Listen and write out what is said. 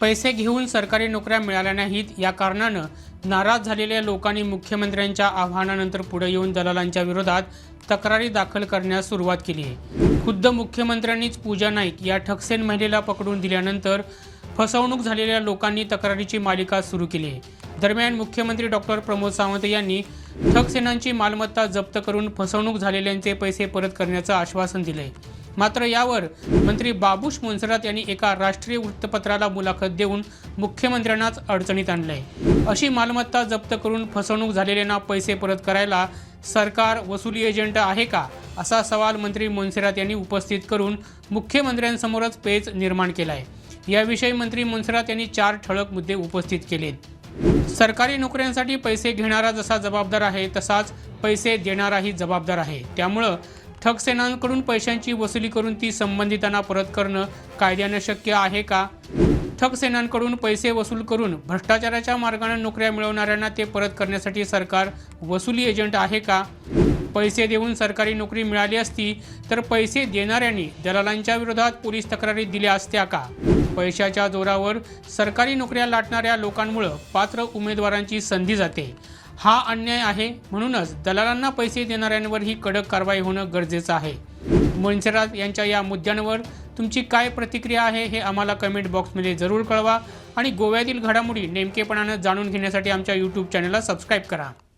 पैसे घेऊन सरकारी नोकऱ्या मिळाल्या नाहीत. या कारणानं नाराज झालेल्या लोकांनी मुख्यमंत्र्यांच्या आव्हानानंतर पुढे येऊन दलालांच्या विरोधात तक्रारी दाखल करण्यास सुरुवात केली आहे. खुद्द मुख्यमंत्र्यांनीच पूजा नाईक या ठकसेन महिलेला पकडून दिल्यानंतर फसवणूक झालेल्या लोकांनी तक्रारीची मालिका सुरू केली आहे. दरम्यान मुख्यमंत्री डॉक्टर प्रमोद सावंत यांनी ठकसेनांची मालमत्ता जप्त करून फसवणूक झालेल्यांचे पैसे परत करण्याचं आश्वासन दिलं आहे मात्र यावर मंत्री बाबूश मोन्सरात यांनी एका राष्ट्रीय वृत्तपत्राला मुलाखत देऊन मुख्यमंत्र्यांनाच अडचणीत आणलंय. अशी मालमत्ता जप्त करून फसवणूक झालेल्यांना पैसे परत करायला सरकार वसुली एजंट आहे का? असा सवाल मंत्री मोन्सेरात यांनी उपस्थित करून मुख्यमंत्र्यांसमोरच पेच निर्माण केला आहे याविषयी मंत्री मोन्सेरात यांनी चार ठळक मुद्दे उपस्थित केलेत. सरकारी नोकऱ्यांसाठी पैसे घेणारा जसा जबाबदार आहे तसाच पैसे देणाराही जबाबदार आहे. त्यामुळं ठगसेनांकडून पैशांची वसुली करून ती संबंधितांना परत करणं कायद्यानं शक्य आहे का? ठगसेनांकडून पैसे वसूल करून भ्रष्टाचाराच्या मार्गाने नोकऱ्या मिळवणाऱ्यांना ते परत करण्यासाठी सरकार वसुली एजंट आहे का? पैसे देऊन सरकारी नोकरी मिळाली असती तर पैसे देणाऱ्यांनी दलालांच्या विरोधात पोलीस तक्रारी दिल्या असत्या का? पैशाच्या जोरावर सरकारी नोकऱ्या लाटणाऱ्या लोकांमुळं पात्र उमेदवारांची संधी जाते. हा अन्याय आहे म्हणूनच दलालांना पैसे देणाऱ्यांवर ही कडक कारवाई होणं गरजेचं आहे. मनसेरात यांच्या या मुद्द्यांवर तुमची काय प्रतिक्रिया आहे हे आम्हाला कमेंट बॉक्समध्ये जरूर कळवा आणि गोव्यातील घडामोडी नेमकेपणानं जाणून घेण्यासाठी आमच्या यूट्यूब चॅनलला सबस्क्राईब करा.